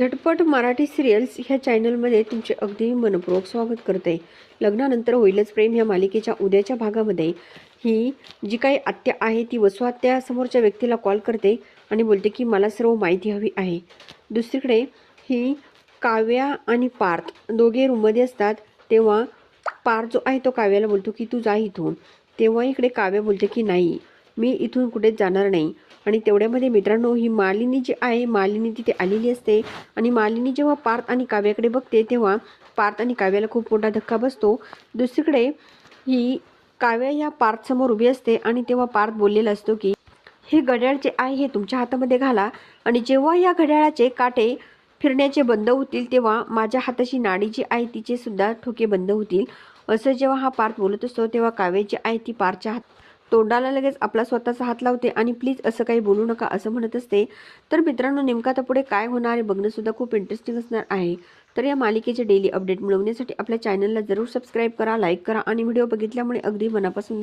झटपट मराठी सिरियल्स ह्या चॅनलमध्ये तुमचे अगदी मनपूर्वक स्वागत करते. लग्नानंतर होईलच प्रेम ह्या मालिकेच्या उद्याच्या भागामध्ये. ही जी काही आत्या आहे ती वसू समोरच्या व्यक्तीला कॉल करते आणि बोलते की मला सर्व माहिती हवी आहे. दुसरीकडे ही काव्या आणि पार्थ दोघे रूममध्ये असतात. तेव्हा पार्थ जो आहे तो काव्याला बोलतो की तू जा इथून. तेव्हा इकडे काव्या बोलते की नाही मी इथून कुठेच जाणार नाही. आणि तेवढ्यामध्ये मित्रांनो ही मालिनी जी आहे मालिनी तिथे आलेली असते. आणि मालिनी जेव्हा पार्थ आणि काव्याकडे बघते तेव्हा पार्थ आणि काव्याला खूप मोठा धक्का बसतो. दुसरीकडे ही काव्या या पार्थसमोर उभी असते आणि तेव्हा पार्थ बोललेला असतो की हे घड्याळ जे आहे हे तुमच्या हातामध्ये घाला. आणि जेव्हा या घड्याळाचे काटे फिरण्याचे बंद होतील तेव्हा माझ्या हाताची नाडी जी आहे तिचे सुद्धा ठोके बंद होतील. असं जेव्हा हा पार्थ बोलत असतो तेव्हा काव्य जी आहे ती पारच्या हात तोंडाला लगेच आपला स्वतःचा हात लावते आणि प्लीज असं काही बोलू नका असं म्हणत असते. तर मित्रांनो नेमका आता पुढे काय होणार आहे बघणंसुद्धा खूप इंटरेस्टिंग असणार आहे. तर या मालिकेचे डेली अपडेट मिळवण्यासाठी आपल्या चॅनलला जरूर सबस्क्राईब करा लाईक करा आणि व्हिडिओ बघितल्यामुळे अगदी मनापासून